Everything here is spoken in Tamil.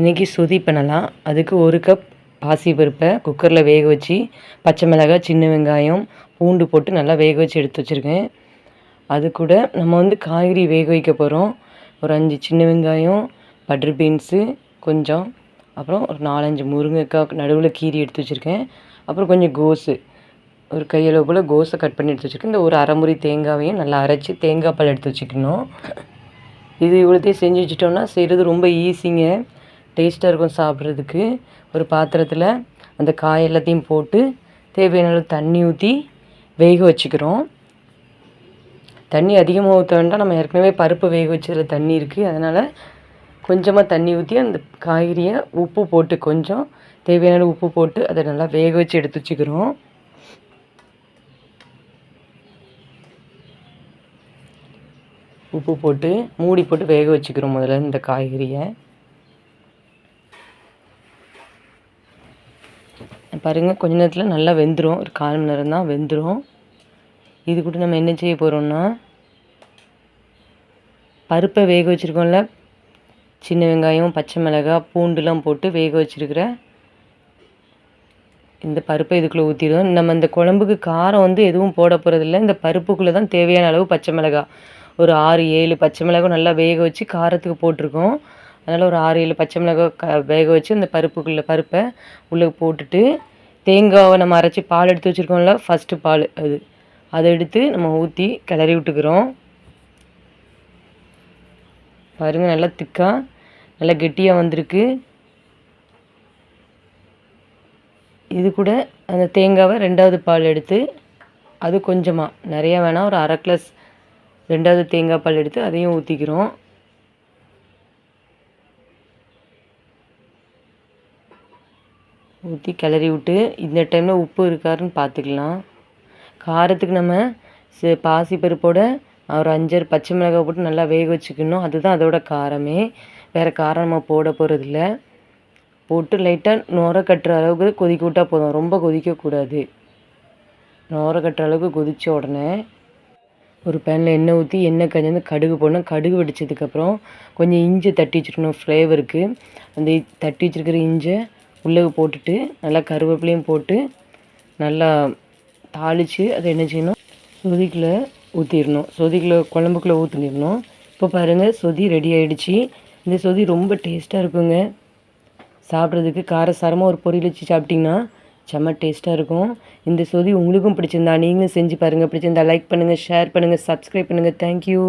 இன்றைக்கி சுதி பண்ணலாம். அதுக்கு ஒரு கப் பாசிப்பருப்பை குக்கரில் வேக வச்சு பச்சை மிளகாய் சின்ன வெங்காயம் பூண்டு போட்டு நல்லா வேக வச்சு எடுத்து வச்சுருக்கேன். அது கூட நம்ம வந்து காய்கறி வேக வைக்க போகிறோம் ஒரு அஞ்சு சின்ன வெங்காயம் பட்டர் பீன்ஸு கொஞ்சம். அப்புறம் ஒரு நாலஞ்சு முருங்கைக்காய் நடுவில் கீரி எடுத்து வச்சுருக்கேன். அப்புறம் கொஞ்சம் கோஸு. ஒரு கையளவு போல் கோஸை கட் பண்ணி எடுத்து வச்சுருக்கேன். இந்த ஒரு அரைமுறை தேங்காவையும் நல்லா அரைச்சி தேங்காய் பால் எடுத்து வச்சுக்கணும். இது இவ்வளோத்தையும் செஞ்சு வச்சுட்டோம்னா செய்கிறது ரொம்ப ஈஸிங்க டேஸ்ட்டாக இருக்கும் சாப்பிட்றதுக்கு. ஒரு பாத்திரத்தில் அந்த காய் எல்லாத்தையும் போட்டு தேவையான அளவு தண்ணி ஊற்றி வேக வச்சுக்கிறோம். தண்ணி அதிகமாக ஊற்ற வேண்டாம். நம்ம ஏற்கனவே பருப்பு வேக வச்சதில் தண்ணி இருக்குது அதனால் கொஞ்சமாக தண்ணி ஊற்றி அந்த காய்கறியை உப்பு போட்டு கொஞ்சம் தேவையான அளவு உப்பு போட்டு அதை நல்லா வேக வச்சு எடுத்து வச்சுக்கிறோம். உப்பு போட்டு மூடி போட்டு வேக வச்சுக்கிறோம் முதல்ல இந்த காய்கறியை. பாருங்கள் கொஞ்ச நேரத்தில் நல்லா வெந்துடும் ஒரு கால் மணி நேரம் தான் வெந்துடும் இது கூட நம்ம என்ன செய்ய போகிறோம்னா பருப்பை வேக வச்சுருக்கோம்ல சின்ன வெங்காயம் பச்சை மிளகாய் பூண்டுலாம் போட்டு வேக வச்சுருக்கிற இந்த பருப்பை இதுக்குள்ளே ஊற்றிடுவோம் நம்ம இந்த குழம்புக்கு காரம் வந்து எதுவும் போட போகிறதில்ல இந்த பருப்புக்குள்ளே தான் தேவையான அளவு பச்சை மிளகாய் ஒரு ஆறு ஏழு பச்சை மிளகாய் நல்லா வேக வச்சு காரத்துக்கு போட்டிருக்கோம். அதனால் ஒரு ஆறு ஏழு பச்சை மிளகாய் க வேக வச்சு அந்த பருப்புக்குள்ளே பருப்பை உள்ளே போட்டுட்டு தேங்காவை நம்ம அரைச்சி பால் எடுத்து வச்சுருக்கோம்ல ஃபஸ்ட்டு பால் அது. அதை எடுத்து நம்ம ஊற்றி கிளறி விட்டுக்கிறோம். பாருங்கள் நல்லா திக்காக நல்லா கெட்டியாக வந்திருக்கு. இது கூட அந்த தேங்காவை ரெண்டாவது பால் எடுத்து அது கொஞ்சமாக நிறையா வேணால் ஒரு அரை கிளாஸ் ரெண்டாவது தேங்காய் பால் எடுத்து அதையும் ஊற்றிக்கிறோம் ஊற்றி கிளறி விட்டு இந்த டைமில் உப்பு இருக்காருன்னு பார்த்துக்கலாம் காரத்துக்கு நம்ம பாசி பருப்போட ஒரு அஞ்சாறு பச்சை மிளகாய் போட்டு நல்லா வேக வச்சுக்கணும். அதுதான் அதோட காரமே. வேறு காரம் நம்ம போட போகிறதில்ல போட்டு லைட்டாக நுர கட்டுற அளவுக்கு கொதிக்க விட்டால் போதும். ரொம்ப கொதிக்கக்கூடாது நுர கட்டுற அளவுக்கு கொதித்த உடனே ஒரு பேனில் எண்ணெய் ஊற்றி எண்ணெய் கஞ்சி கடுகு போடணும். கடுகு வெடிச்சதுக்கப்புறம் கொஞ்சம் இஞ்சி தட்டி வச்சுருக்கணும். ஃப்ளேவருக்கு அந்த தட்டி வச்சுருக்கிற இஞ்சை உள்ளே போட்டுட்டு நல்லா கருவேப்பிலையும் போட்டு நல்லா தாளித்து அதை என்ன செய்யணும்? சொதிக்குள்ளே ஊற்றிடணும் சொதிக்குள்ளே குழம்புக்குள்ளே ஊற்றிடணும் இப்போ பாருங்கள் சொதி ரெடி ஆகிடுச்சி இந்த சொதி ரொம்ப டேஸ்ட்டாக இருக்குங்க. சாப்பிட்றதுக்கு காரசாரமாக ஒரு பொரியல் வச்சு சாப்பிட்டிங்கன்னா செம்ம டேஸ்ட்டாக இருக்கும். இந்த சொதி உங்களுக்கும் பிடிச்சிருந்தா நீங்களும் செஞ்சு பாருங்கள் பிடிச்சிருந்தா லைக் பண்ணுங்கள் ஷேர் பண்ணுங்கள் சப்ஸ்கிரைப் பண்ணுங்கள் தேங்க்யூ